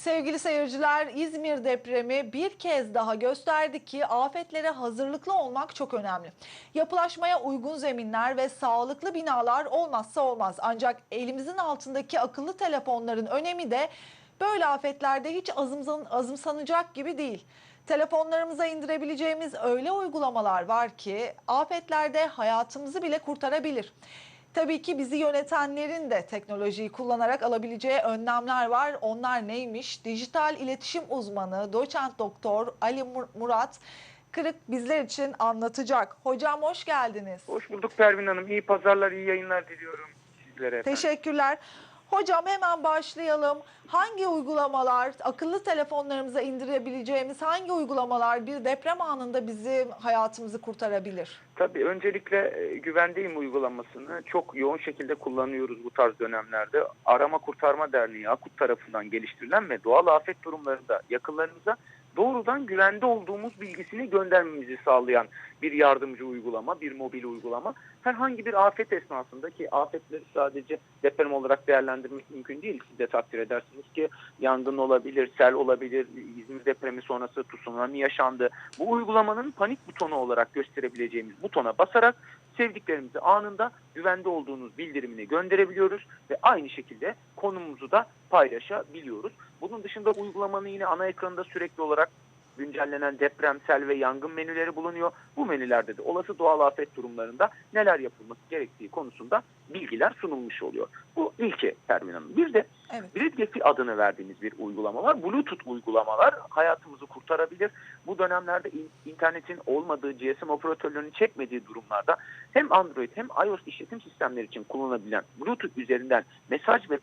Sevgili seyirciler, İzmir depremi bir kez daha gösterdi ki afetlere hazırlıklı olmak çok önemli. Yapılaşmaya uygun zeminler ve sağlıklı binalar olmazsa olmaz. Ancak elimizin altındaki akıllı telefonların önemi de böyle afetlerde hiç azımsan, azımsanacak gibi değil. Telefonlarımıza indirebileceğimiz öyle uygulamalar var ki afetlerde hayatımızı bile kurtarabilir. Tabii ki bizi yönetenlerin de teknolojiyi kullanarak alabileceği önlemler var. Onlar neymiş? Dijital iletişim uzmanı doçent doktor Ali Mur- Murat Kırık bizler için anlatacak. Hocam hoş geldiniz. Hoş bulduk Pervin Hanım. İyi pazarlar, iyi yayınlar diliyorum sizlere. efendim. Teşekkürler. Hocam hemen başlayalım. Hangi uygulamalar, akıllı telefonlarımıza indirebileceğimiz hangi uygulamalar bir deprem anında bizim hayatımızı kurtarabilir? Tabii öncelikle e, güvendeyim uygulamasını çok yoğun şekilde kullanıyoruz bu tarz dönemlerde. Arama Kurtarma Derneği AKUT tarafından geliştirilen ve doğal afet durumlarında yakınlarımıza doğrudan güvende olduğumuz bilgisini göndermemizi sağlayan bir yardımcı uygulama, bir mobil uygulama. Herhangi bir afet esnasında ki afetleri sadece deprem olarak değerlendirmek mümkün değil. Siz de takdir edersiniz ki yangın olabilir, sel olabilir, İzmir depremi sonrası tsunami yaşandı. Bu uygulamanın panik butonu olarak gösterebileceğimiz butona basarak sevdiklerimizi anında güvende olduğunuz bildirimini gönderebiliyoruz ve aynı şekilde konumumuzu da paylaşabiliyoruz. Bunun dışında uygulamanın yine ana ekranında sürekli olarak güncellenen deprem, sel ve yangın menüleri bulunuyor. Bu menülerde de olası doğal afet durumlarında neler yapılması gerektiği konusunda bilgiler sunulmuş oluyor. Bu ilki Pervin Hanım. Bir de Evet. Gridgefi adını verdiğimiz bir uygulama var. Bluetooth uygulamalar hayatımızı kurtarabilir. Bu dönemlerde internetin olmadığı, GSM operatörlerinin çekmediği durumlarda hem Android hem iOS işletim sistemleri için kullanılabilen Bluetooth üzerinden mesaj ve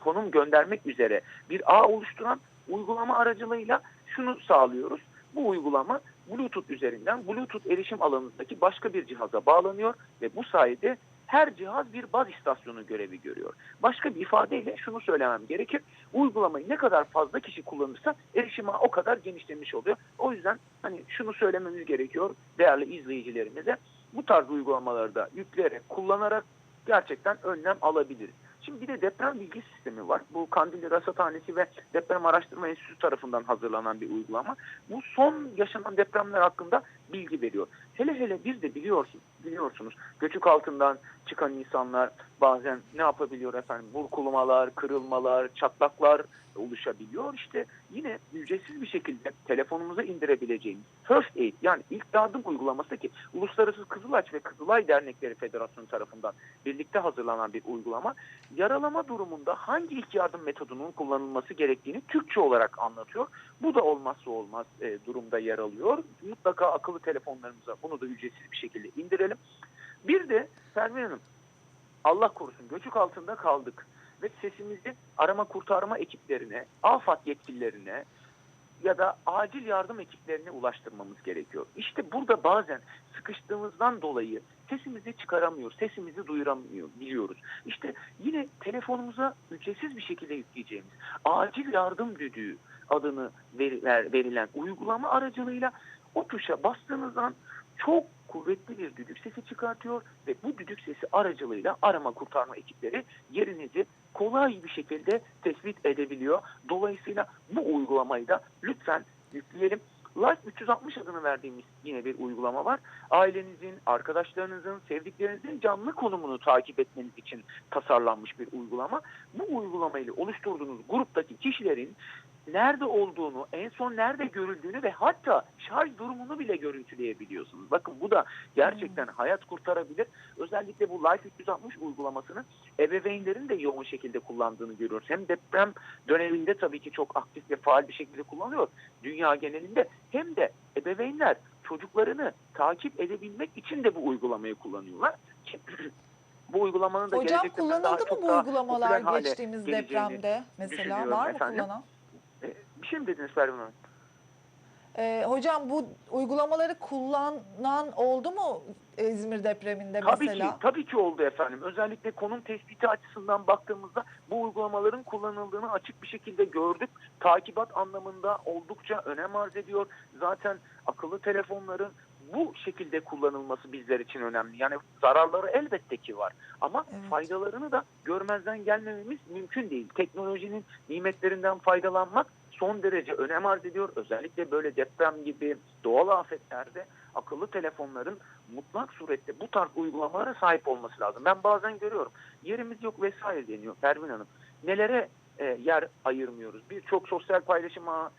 konum göndermek üzere bir ağ oluşturan uygulama aracılığıyla şunu sağlıyoruz. Bu uygulama Bluetooth üzerinden Bluetooth erişim alanındaki başka bir cihaza bağlanıyor ve bu sayede her cihaz bir baz istasyonu görevi görüyor. Başka bir ifadeyle şunu söylemem gerekir. Uygulamayı ne kadar fazla kişi kullanırsa erişim o kadar genişlemiş oluyor. O yüzden hani şunu söylememiz gerekiyor değerli izleyicilerimize. Bu tarz uygulamaları da yükleyerek, kullanarak gerçekten önlem alabiliriz. Şimdi bir de deprem bilgi sistemi var. Bu Kandilli Rasathanesi ve Deprem Araştırma Enstitüsü tarafından hazırlanan bir uygulama. Bu son yaşanan depremler hakkında bilgi veriyor. Hele hele bir de biliyorsun, biliyorsunuz. Göçük altından çıkan insanlar bazen ne yapabiliyor efendim? Burkulmalar, kırılmalar, çatlaklar oluşabiliyor. İşte yine ücretsiz bir şekilde telefonumuza indirebileceğimiz First Aid yani ilk yardım uygulaması ki Uluslararası Kızılaç ve Kızılay Dernekleri Federasyonu tarafından birlikte hazırlanan bir uygulama yaralama durumunda hangi ilk yardım metodunun kullanılması gerektiğini Türkçe olarak anlatıyor. Bu da olmazsa olmaz e, durumda yer alıyor. Mutlaka akıllı telefonlarımıza bunu da ücretsiz bir şekilde indirelim. Bir de Pervin Hanım Allah korusun göçük altında kaldık ve sesimizi arama kurtarma ekiplerine, AFAD yetkililerine ya da acil yardım ekiplerine ulaştırmamız gerekiyor. İşte burada bazen sıkıştığımızdan dolayı sesimizi çıkaramıyor, sesimizi duyuramıyor, biliyoruz. İşte yine telefonumuza ücretsiz bir şekilde yükleyeceğimiz acil yardım düdüğü adını ver- ver- verilen uygulama aracılığıyla o tuşa bastığınızdan çok kuvvetli bir düdük sesi çıkartıyor ve bu düdük sesi aracılığıyla arama kurtarma ekipleri yerinizi kolay bir şekilde tespit edebiliyor. Dolayısıyla bu uygulamayı da lütfen yükleyelim. Life 360 adını verdiğimiz yine bir uygulama var. Ailenizin, arkadaşlarınızın, sevdiklerinizin canlı konumunu takip etmeniz için tasarlanmış bir uygulama. Bu uygulamayla oluşturduğunuz gruptaki kişilerin nerede olduğunu, en son nerede görüldüğünü ve hatta şarj durumunu bile görüntüleyebiliyorsunuz. Bakın bu da gerçekten hayat kurtarabilir. Özellikle bu Life 360 uygulamasını ebeveynlerin de yoğun şekilde kullandığını görüyoruz. Hem deprem döneminde tabii ki çok aktif ve faal bir şekilde kullanıyor dünya genelinde hem de ebeveynler çocuklarını takip edebilmek için de bu uygulamayı kullanıyorlar. Bu uygulamanın da Hocam gelecekte daha kullanıldı mı çok bu uygulamalar geçtiğimiz depremde mesela var mı efendim. kullanan? E, bir şey mi dediniz Pervin Hanım? Ee, hocam bu uygulamaları kullanan oldu mu İzmir depreminde Tabii mesela? ki, tabii ki oldu efendim. Özellikle konum tespiti açısından baktığımızda bu uygulamaların kullanıldığını açık bir şekilde gördük. Takibat anlamında oldukça önem arz ediyor. Zaten akıllı telefonların bu şekilde kullanılması bizler için önemli. Yani zararları elbette ki var ama Evet. faydalarını da görmezden gelmememiz mümkün değil. Teknolojinin nimetlerinden faydalanmak son derece önem arz ediyor. Özellikle böyle deprem gibi doğal afetlerde akıllı telefonların mutlak surette bu tarz uygulamalara sahip olması lazım. Ben bazen görüyorum yerimiz yok vesaire deniyor Pervin Hanım. Nelere e, yer ayırmıyoruz? Birçok sosyal paylaşıma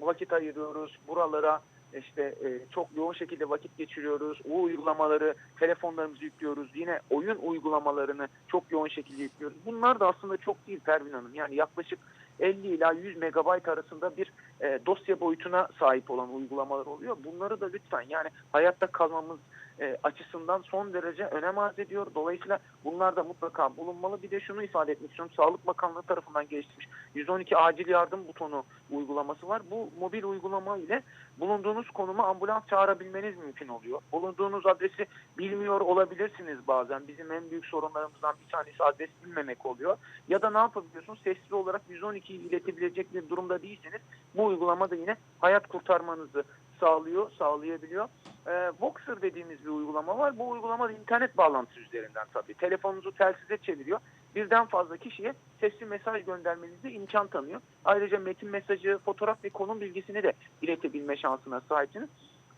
vakit ayırıyoruz. Buralara işte e, çok yoğun şekilde vakit geçiriyoruz. O uygulamaları telefonlarımızı yüklüyoruz. Yine oyun uygulamalarını çok yoğun şekilde yüklüyoruz. Bunlar da aslında çok değil Pervin Hanım. Yani yaklaşık 50 ila 100 megabayt arasında bir e, dosya boyutuna sahip olan uygulamalar oluyor. Bunları da lütfen yani hayatta kalmamız e, açısından son derece önem arz ediyor. Dolayısıyla bunlar da mutlaka bulunmalı. Bir de şunu ifade etmek istiyorum. Sağlık Bakanlığı tarafından geliştirilmiş 112 acil yardım butonu uygulaması var. Bu mobil uygulama ile bulunduğunuz konuma ambulans çağırabilmeniz mümkün oluyor. Bulunduğunuz adresi bilmiyor olabilirsiniz bazen. Bizim en büyük sorunlarımızdan bir tanesi adres bilmemek oluyor. Ya da ne yapabiliyorsunuz? Sesli olarak 112'yi iletebilecek bir durumda değilseniz bu uygulama da yine hayat kurtarmanızı sağlıyor, sağlayabiliyor. Ee, Voxer dediğimiz bir uygulama var. Bu uygulama internet bağlantısı üzerinden tabii. Telefonunuzu telsize çeviriyor. Birden fazla kişiye sesli mesaj göndermenize imkan tanıyor. Ayrıca metin mesajı, fotoğraf ve konum bilgisini de iletebilme şansına sahipsiniz.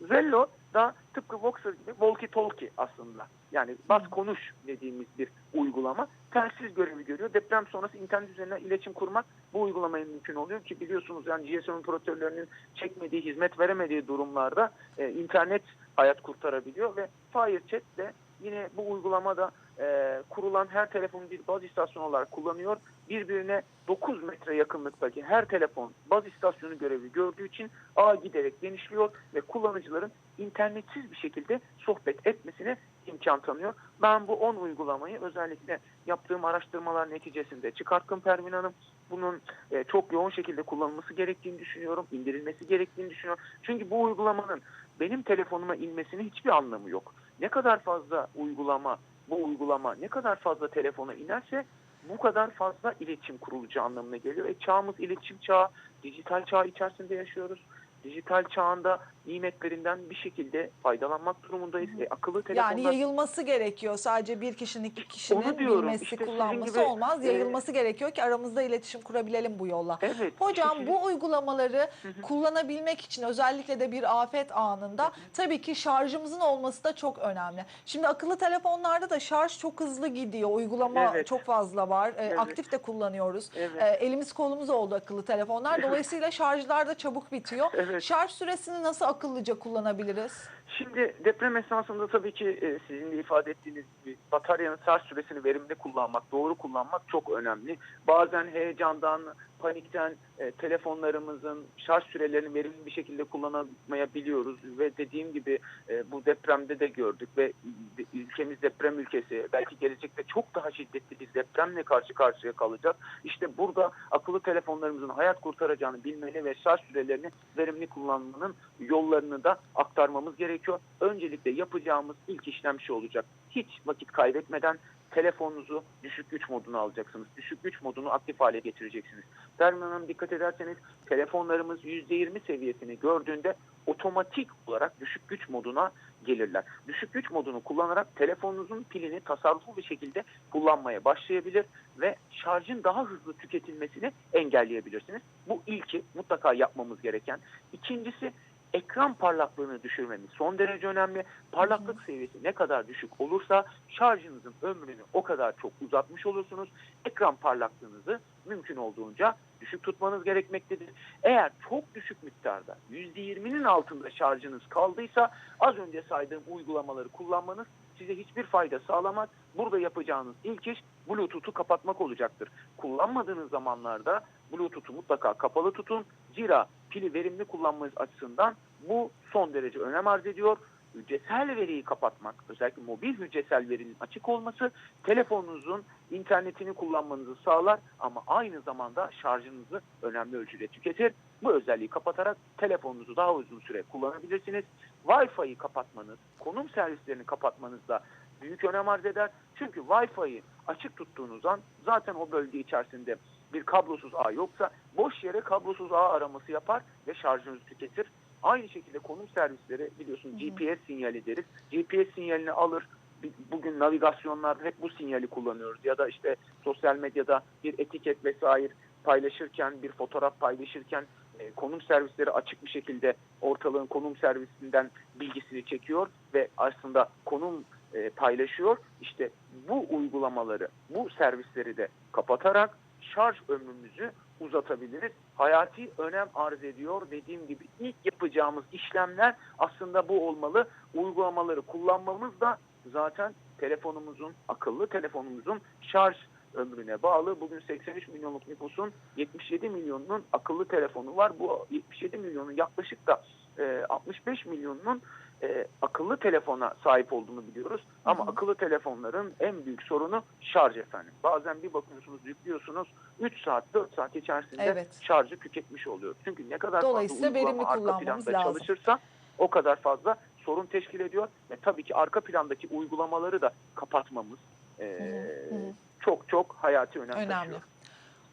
Zello da tıpkı Voxer gibi walkie talkie aslında. Yani bas konuş dediğimiz bir uygulama. Telsiz görevi görüyor. Deprem sonrası internet üzerinden iletişim kurmak bu uygulamaya mümkün oluyor ki biliyorsunuz yani GSM operatörlerinin çekmediği, hizmet veremediği durumlarda e, internet hayat kurtarabiliyor ve FireChat de yine bu uygulamada e, kurulan her telefon bir baz istasyonu olarak kullanıyor. Birbirine 9 metre yakınlıktaki her telefon baz istasyonu görevi gördüğü için ağ giderek genişliyor ve kullanıcıların internetsiz bir şekilde sohbet etmesine imkan tanıyor. Ben bu 10 uygulamayı özellikle yaptığım araştırmalar neticesinde çıkarttım Pervin Hanım. Bunun e, çok yoğun şekilde kullanılması gerektiğini düşünüyorum. indirilmesi gerektiğini düşünüyorum. Çünkü bu uygulamanın benim telefonuma inmesinin hiçbir anlamı yok. Ne kadar fazla uygulama, bu uygulama ne kadar fazla telefona inerse bu kadar fazla iletişim kurulacağı anlamına geliyor. E, çağımız iletişim çağı, dijital çağ içerisinde yaşıyoruz. Dijital çağında nimetlerinden bir şekilde faydalanmak durumundayız. E, akıllı telefonlar... Yani yayılması gerekiyor. Sadece bir kişinin, iki kişinin Onu diyorum. bilmesi, İşte kullanması gibi, olmaz. e, Yayılması gerekiyor ki aramızda iletişim kurabilelim bu yolla. Evet. Hocam şimdi- bu uygulamaları Hı hı. kullanabilmek için özellikle de bir afet anında tabii ki şarjımızın olması da çok önemli. Şimdi akıllı telefonlarda da şarj çok hızlı gidiyor. Uygulama Evet. çok fazla var. Ee, Evet. Aktif de kullanıyoruz. Evet. Ee, elimiz kolumuz oldu akıllı telefonlar. Dolayısıyla şarjlar da çabuk bitiyor. Evet. Şarj süresini nasıl akıllıca kullanabiliriz? Şimdi deprem esnasında tabii ki e, sizin de ifade ettiğiniz gibi bataryanın şarj süresini verimli kullanmak, doğru kullanmak çok önemli. Bazen heyecandan, panikten e, telefonlarımızın şarj sürelerini verimli bir şekilde kullanamayabiliyoruz ve dediğim gibi e, bu depremde de gördük ve ülkemiz deprem ülkesi belki gelecekte çok daha şiddetli bir depremle karşı karşıya kalacak. İşte burada akıllı telefonlarımızın hayat kurtaracağını bilmeli ve şarj sürelerini verimli kullanmanın yollarını da aktarmamız gerekiyor. Öncelikle yapacağımız ilk işlem şu olacak. Hiç vakit kaybetmeden telefonunuzu düşük güç moduna alacaksınız. Düşük güç modunu aktif hale getireceksiniz. Derman Hanım dikkat ederseniz telefonlarımız %20 seviyesini gördüğünde otomatik olarak düşük güç moduna gelirler. Düşük güç modunu kullanarak telefonunuzun pilini tasarruflu bir şekilde kullanmaya başlayabilir ve şarjın daha hızlı tüketilmesini engelleyebilirsiniz. Bu ilki mutlaka yapmamız gereken. İkincisi ekran parlaklığını düşürmemiz son derece önemli. Parlaklık seviyesi ne kadar düşük olursa şarjınızın ömrünü o kadar çok uzatmış olursunuz. Ekran parlaklığınızı mümkün olduğunca düşük tutmanız gerekmektedir. Eğer çok düşük miktarda %20'nin altında şarjınız kaldıysa az önce saydığım uygulamaları kullanmanız size hiçbir fayda sağlamaz. Burada yapacağınız ilk iş Bluetooth'u kapatmak olacaktır. Kullanmadığınız zamanlarda Bluetooth'u mutlaka kapalı tutun. Zira pili verimli kullanmanız açısından bu son derece önem arz ediyor. Hücresel veriyi kapatmak, özellikle mobil hücresel verinin açık olması telefonunuzun internetini kullanmanızı sağlar ama aynı zamanda şarjınızı önemli ölçüde tüketir. Bu özelliği kapatarak telefonunuzu daha uzun süre kullanabilirsiniz. Wi-Fi'yi kapatmanız, konum servislerini kapatmanız da büyük önem arz eder. Çünkü Wi-Fi'yi açık tuttuğunuz an zaten o bölge içerisinde bir kablosuz ağ yoksa boş yere kablosuz ağ araması yapar ve şarjınızı tüketir. Aynı şekilde konum servisleri biliyorsun Hı hı. GPS sinyali deriz. GPS sinyalini alır. Bugün navigasyonlarda hep bu sinyali kullanıyoruz. Ya da işte sosyal medyada bir etiket vesaire paylaşırken, bir fotoğraf paylaşırken e, konum servisleri açık bir şekilde ortalığın konum servisinden bilgisini çekiyor ve aslında konum e, paylaşıyor. İşte bu uygulamaları, bu servisleri de kapatarak şarj ömrümüzü uzatabiliriz. Hayati önem arz ediyor. Dediğim gibi ilk yapacağımız işlemler aslında bu olmalı. Uygulamaları kullanmamız da zaten telefonumuzun, akıllı telefonumuzun şarj ömrüne bağlı. Bugün 83 milyonluk nüfusun 77 milyonunun akıllı telefonu var. Bu 77 milyonun yaklaşık da e, 65 milyonunun e, akıllı telefona sahip olduğunu biliyoruz. Ama Hı hı. akıllı telefonların en büyük sorunu şarj efendim. Bazen bir bakıyorsunuz yüklüyorsunuz 3 saat 4 saat içerisinde Evet. şarjı tüketmiş oluyor. Çünkü ne kadar fazla uygulama arka planda lazım. çalışırsa o kadar fazla sorun teşkil ediyor. Ve tabii ki arka plandaki uygulamaları da kapatmamız e, Hı hı, hı hı. çok çok hayati önem Önemli. taşıyor.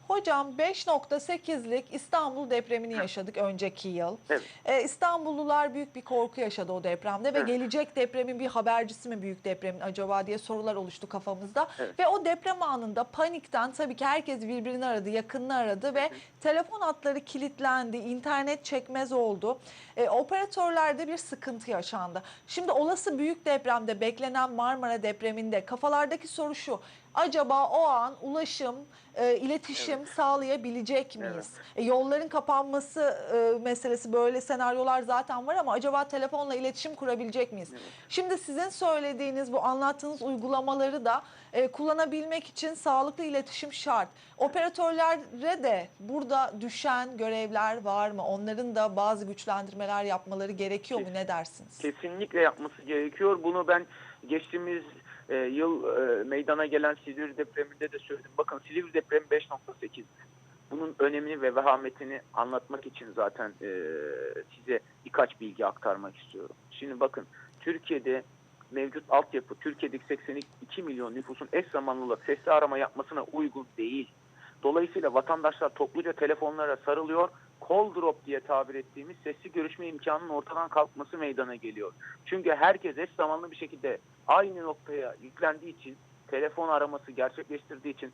Hocam 5.8'lik İstanbul depremini yaşadık önceki yıl. Evet. Ee, İstanbullular büyük bir korku yaşadı o depremde ve Evet. gelecek depremin bir habercisi mi büyük depremin acaba diye sorular oluştu kafamızda. Evet. Ve o deprem anında panikten tabii ki herkes birbirini aradı, yakınını aradı ve telefon hatları kilitlendi, internet çekmez oldu. Ee, operatörlerde bir sıkıntı yaşandı. Şimdi olası büyük depremde beklenen Marmara depreminde kafalardaki soru şu. Acaba o an ulaşım, e, iletişim sağlayabilecek miyiz? E, yolların kapanması e, meselesi böyle senaryolar zaten var ama acaba telefonla iletişim kurabilecek miyiz? Evet. Şimdi sizin söylediğiniz bu anlattığınız uygulamaları da e, kullanabilmek için sağlıklı iletişim şart. Operatörlere de burada düşen görevler var mı? Onların da bazı güçlendirmeler yapmaları gerekiyor mu? Ne dersiniz? Kesinlikle yapması gerekiyor. Bunu ben geçtiğimiz e, yıl e, meydana gelen Silivri depreminde de söyledim. Bakın Silivri depremi 5.8. Bunun önemini ve vehametini anlatmak için zaten e, size birkaç bilgi aktarmak istiyorum. Şimdi bakın Türkiye'de mevcut altyapı Türkiye'deki 82 milyon nüfusun eş zamanlı olarak sesli arama yapmasına uygun değil. Dolayısıyla vatandaşlar topluca telefonlara sarılıyor. Call drop diye tabir ettiğimiz sesli görüşme imkanının ortadan kalkması meydana geliyor. Çünkü herkes eş zamanlı bir şekilde aynı noktaya yüklendiği için, telefon araması gerçekleştirdiği için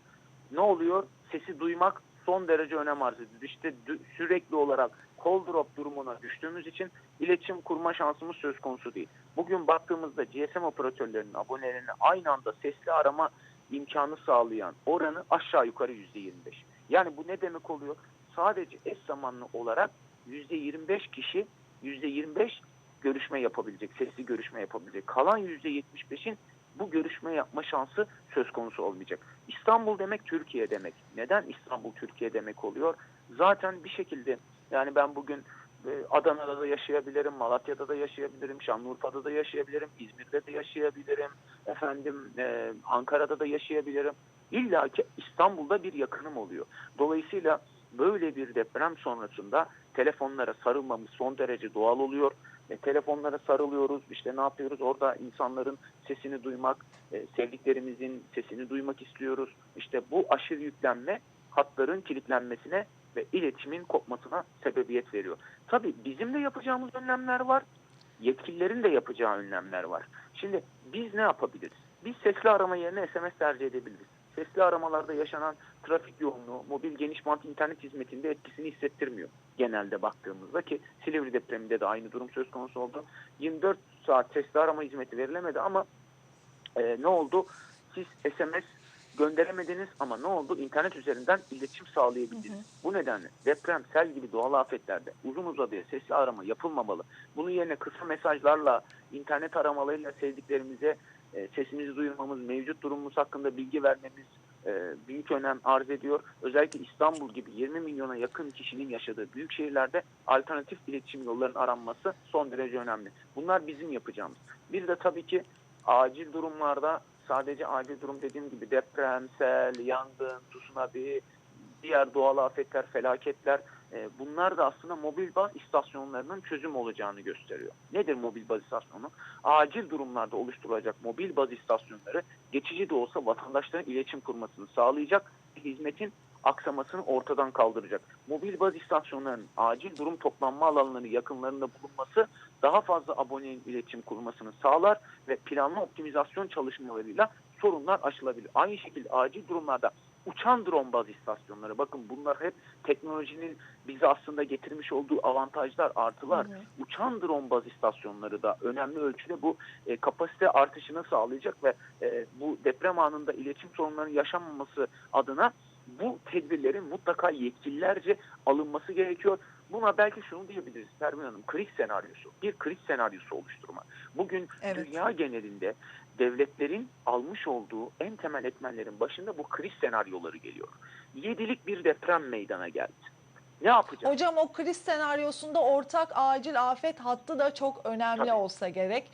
ne oluyor? Sesi duymak son derece önem arz ediyor. İşte sürekli olarak call drop durumuna düştüğümüz için iletişim kurma şansımız söz konusu değil. Bugün baktığımızda GSM operatörlerinin abonelerine aynı anda sesli arama imkanı sağlayan oranı aşağı yukarı %25. Yani bu ne demek oluyor? Sadece eş zamanlı olarak %25 kişi %25 görüşme yapabilecek, sesli görüşme yapabilecek. Kalan %75'in bu görüşme yapma şansı söz konusu olmayacak. İstanbul demek Türkiye demek. Neden İstanbul Türkiye demek oluyor? Zaten bir şekilde yani ben bugün e, Adana'da da yaşayabilirim, Malatya'da da yaşayabilirim, Şanlıurfa'da da yaşayabilirim, İzmir'de de yaşayabilirim, efendim e, Ankara'da da yaşayabilirim. İlla ki İstanbul'da bir yakınım oluyor. Dolayısıyla böyle bir deprem sonrasında telefonlara sarılmamız son derece doğal oluyor. E, telefonlara sarılıyoruz. İşte ne yapıyoruz? Orada insanların sesini duymak, e, sevdiklerimizin sesini duymak istiyoruz. İşte bu aşırı yüklenme hatların kilitlenmesine ve iletişimin kopmasına sebebiyet veriyor. Tabii bizim de yapacağımız önlemler var. Yetkililerin de yapacağı önlemler var. Şimdi biz ne yapabiliriz? Biz sesli arama yerine SMS tercih edebiliriz. Sesli aramalarda yaşanan trafik yoğunluğu mobil geniş bant internet hizmetinde etkisini hissettirmiyor genelde baktığımızda ki Silivri depreminde de aynı durum söz konusu oldu. 24 saat sesli arama hizmeti verilemedi ama e, ne oldu? Siz SMS gönderemediniz ama ne oldu? İnternet üzerinden iletişim sağlayabildiniz. Bu nedenle deprem, sel gibi doğal afetlerde uzun uzadıya sesli arama yapılmamalı. Bunun yerine kısa mesajlarla, internet aramalarıyla sevdiklerimize e, sesimizi duyurmamız, mevcut durumumuz hakkında bilgi vermemiz e, büyük önem arz ediyor. Özellikle İstanbul gibi 20 milyona yakın kişinin yaşadığı büyük şehirlerde alternatif iletişim yollarının aranması son derece önemli. Bunlar bizim yapacağımız. Bir de tabii ki acil durumlarda sadece acil durum dediğim gibi deprem, sel, yangın, tsunami, diğer doğal afetler, felaketler bunlar da aslında mobil baz istasyonlarının çözüm olacağını gösteriyor. Nedir mobil baz istasyonu? Acil durumlarda oluşturulacak mobil baz istasyonları geçici de olsa vatandaşların iletişim kurmasını sağlayacak hizmetin aksamasını ortadan kaldıracak. Mobil baz istasyonlarının acil durum toplanma alanları yakınlarında bulunması daha fazla abonenin iletişim kurmasını sağlar ve planlı optimizasyon çalışmalarıyla sorunlar aşılabilir. Aynı şekilde acil durumlarda uçan drone baz istasyonları bakın bunlar hep teknolojinin bize aslında getirmiş olduğu avantajlar, artılar. Hı. Uçan drone baz istasyonları da önemli ölçüde bu e, kapasite artışını sağlayacak ve e, bu deprem anında iletişim sorunlarının yaşanmaması adına bu tedbirlerin mutlaka yetkililerce alınması gerekiyor. Buna belki şunu diyebiliriz Pervin Hanım, kriz senaryosu. Bir kriz senaryosu oluşturma. Bugün Evet. dünya genelinde devletlerin almış olduğu en temel etmenlerin başında bu kriz senaryoları geliyor. Yedilik bir deprem meydana geldi. Ne yapacağız? Hocam o kriz senaryosunda ortak acil afet hattı da çok önemli Tabii. olsa gerek.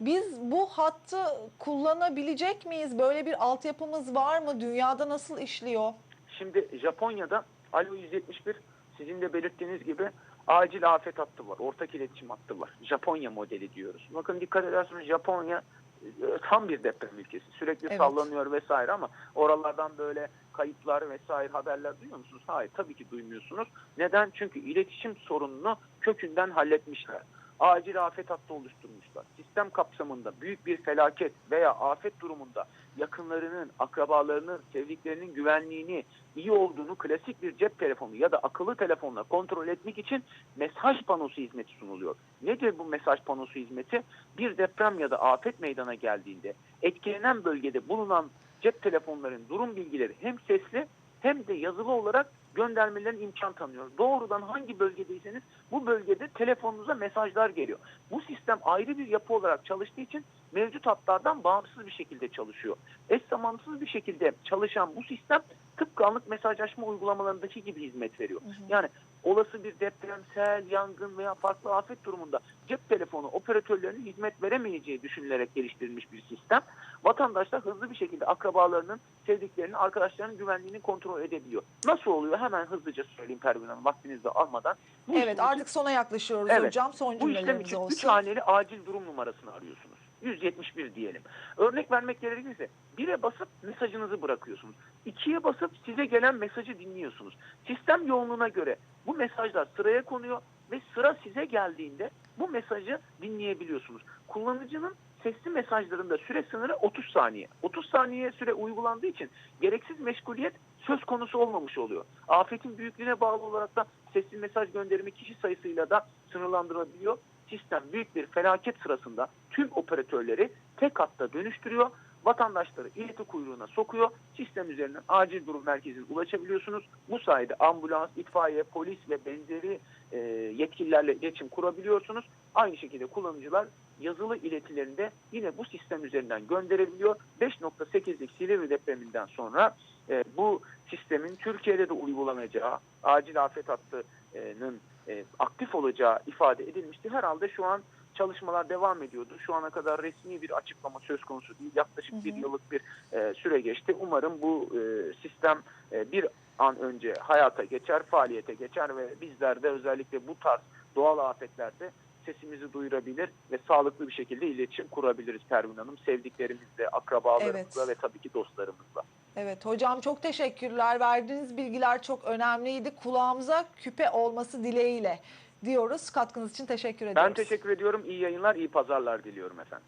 Biz bu hattı kullanabilecek miyiz? Böyle bir altyapımız var mı? Dünyada nasıl işliyor? Şimdi Japonya'da Alo 171 sizin de belirttiğiniz gibi acil afet hattı var. Ortak iletişim hattı var. Japonya modeli diyoruz. Bakın dikkat ederseniz Japonya e, tam bir deprem ülkesi. Sürekli Evet. sallanıyor vesaire ama oralardan böyle kayıplar vesaire haberler duyuyor musunuz? Hayır tabii ki duymuyorsunuz. Neden? Çünkü iletişim sorununu kökünden halletmişler. Acil afet hattı oluşturmuşlar. Sistem kapsamında büyük bir felaket veya afet durumunda yakınlarının, akrabalarının, sevdiklerinin güvenliğini, iyi olduğunu klasik bir cep telefonu ya da akıllı telefonla kontrol etmek için mesaj panosu hizmeti sunuluyor. Nedir bu mesaj panosu hizmeti? Bir deprem ya da afet meydana geldiğinde etkilenen bölgede bulunan cep telefonların durum bilgileri hem sesli hem de yazılı olarak göndermelerine imkan tanıyor. Doğrudan hangi bölgedeyseniz bu bölgede telefonunuza mesajlar geliyor. Bu sistem ayrı bir yapı olarak çalıştığı için mevcut hatlardan bağımsız bir şekilde çalışıyor. Eş zamansız bir şekilde çalışan bu sistem tıpkı anlık mesajlaşma uygulamalarındaki gibi hizmet veriyor. Yani olası bir deprem, sel, yangın veya farklı afet durumunda cep telefonu operatörlerinin hizmet veremeyeceği düşünülerek geliştirilmiş bir sistem. Vatandaşlar hızlı bir şekilde akrabalarının, sevdiklerinin, arkadaşlarının güvenliğini kontrol edebiliyor. Nasıl oluyor? Hemen hızlıca söyleyeyim Pervin Hanım vaktinizi almadan. Bu Evet işlem artık sona yaklaşıyoruz Evet. hocam. Son bu işlem için 3 olsun. haneli acil durum numarasını arıyorsunuz. 171 diyelim. Örnek vermek gerekirse 1'e basıp mesajınızı bırakıyorsunuz. 2'ye basıp size gelen mesajı dinliyorsunuz. Sistem yoğunluğuna göre bu mesajlar sıraya konuyor ve sıra size geldiğinde bu mesajı dinleyebiliyorsunuz. Kullanıcının sesli mesajlarında süre sınırı 30 saniye. 30 saniye süre uygulandığı için gereksiz meşguliyet söz konusu olmamış oluyor. Afetin büyüklüğüne bağlı olarak da sesli mesaj gönderimi kişi sayısıyla da sınırlandırılabiliyor. Sistem büyük bir felaket sırasında tüm operatörleri tek hatta dönüştürüyor. Vatandaşları ileti kuyruğuna sokuyor. Sistem üzerinden acil durum merkezine ulaşabiliyorsunuz. Bu sayede ambulans, itfaiye, polis ve benzeri e, yetkililerle iletişim kurabiliyorsunuz. Aynı şekilde kullanıcılar yazılı iletilerinde yine bu sistem üzerinden gönderebiliyor. 5.8'lik Silivri depreminden sonra e, bu sistemin Türkiye'de de uygulanacağı, acil afet hattının e, aktif olacağı ifade edilmişti. Herhalde şu an çalışmalar devam ediyordu. Şu ana kadar resmi bir açıklama söz konusu değil. Yaklaşık Hı hı. bir yıllık bir e, süre geçti. Umarım bu e, sistem e, bir an önce hayata geçer, faaliyete geçer ve bizler de özellikle bu tarz doğal afetlerde sesimizi duyurabilir ve sağlıklı bir şekilde iletişim kurabiliriz Pervin Hanım. Sevdiklerimizle, akrabalarımızla Evet. ve tabii ki dostlarımızla. Evet hocam çok teşekkürler. Verdiğiniz bilgiler çok önemliydi. Kulağımıza küpe olması dileğiyle diyoruz. Katkınız için teşekkür ediyoruz. Ben teşekkür ediyorum. İyi yayınlar, iyi pazarlar diliyorum efendim.